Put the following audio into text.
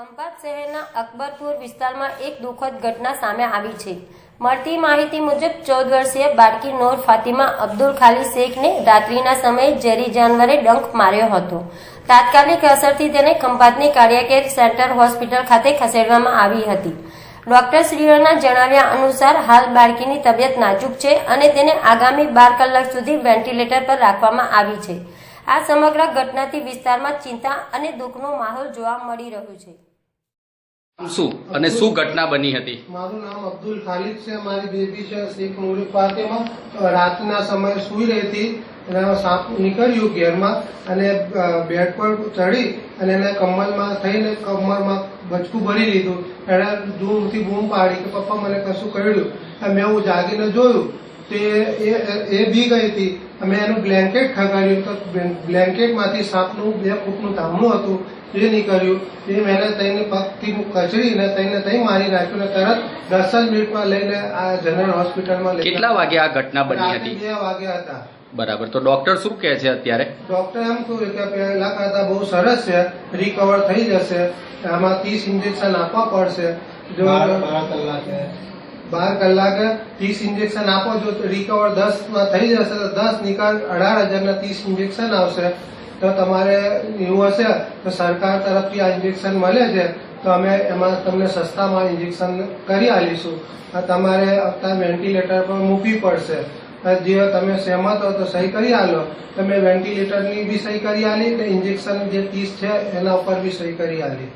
ખંભાત શહેરના અકબરપુર વિસ્તારમાં એક દુઃખદ ઘટના સામે આવી છે. મળતી માહિતી મુજબ ચૌદ વર્ષીય બાળકી નોર ફાતિમા અબ્દુલ ખાલી શેખને રાત્રિના સમયે ઝેરી જાનવરે ડંખ માર્યો હતો. તાત્કાલિક અસરથી તેને ખંભાતની કાર્યકેર સેન્ટર હોસ્પિટલ ખાતે ખસેડવામાં આવી હતી. ડોક્ટરશ્રીઓના જણાવ્યા અનુસાર હાલ બાળકીની તબિયત નાજુક છે અને તેને આગામી બાર કલાક સુધી વેન્ટિલેટર પર રાખવામાં આવી છે. આ સમગ્ર ઘટનાથી વિસ્તારમાં ચિંતા અને દુઃખનો માહોલ જોવા મળી રહ્યો છે. શું? અને શું ઘટના બની હતી? મારું નામ અબ્દુલ ખાલિદ છે મારી બેબી છે શેખ નૂરી ફાતિમા. રાતના સમયે સૂઈ રહી હતી એના સાપ નીકળ્યું ઘેરમાં અને બેડ પર ચડી અને એને કમરમાં થઈને કમરમાં બચકું ભરી લીધું. એણે દૂરથી બૂમ પાડી કે પપ્પા મને કશું કર્યું. અને મેં હું જાગીને જોયું તે એ એ બી ગઈ હતી. અમે એનું બ્લેન્કેટ ખગાડ્યું તો બ્લેન્કેટમાંથી સાપનું બે ફૂટનું ધામણું હતું એ નીકળ્યું. એ મેં તેને પગથી કચડીને તેને તઈ મારી નાખ્યું ને તરત દસ જ મિનિટમાં લઈને આ જનરલ હોસ્પિટલમાં કેટલા વાગે આ ઘટના બની હતી? બે વાગ્યા હતા. બરાબર. તો ડોક્ટર શું કહે છે અત્યારે? ડોક્ટર એમ કહ્યું કે પહેલા કરતા બહુ સરસ છે રિકવર થઈ જશે. આમાં ત્રીસ ઇન્જેક્શન આપવા પડશે. જો બાર કલાકે. ત્રીસ ઇન્જેક્શન આપો, જો રિકવર દસમાં થઈ જશે તો દસ નિકાલ અઢાર હજારના ત્રીસ ઇન્જેક્શન આવશે. તો તમારે એવું હશે, તો સરકાર તરફથી આ ઇન્જેક્શન મળે છે, તો અમે એમાં તમને સસ્તામાં ઇન્જેક્શન કરી આપીશું તમારે અત્યારે વેન્ટિલેટર પર મૂકવી પડશે. જે તમે સહેમત હો તો સહી કરી આલો. તમે વેન્ટિલેટરની બી સહી કરી આલી તો ઇન્જેક્શન જે ત્રીસ છે એના ઉપર બી સહી કરી આલી.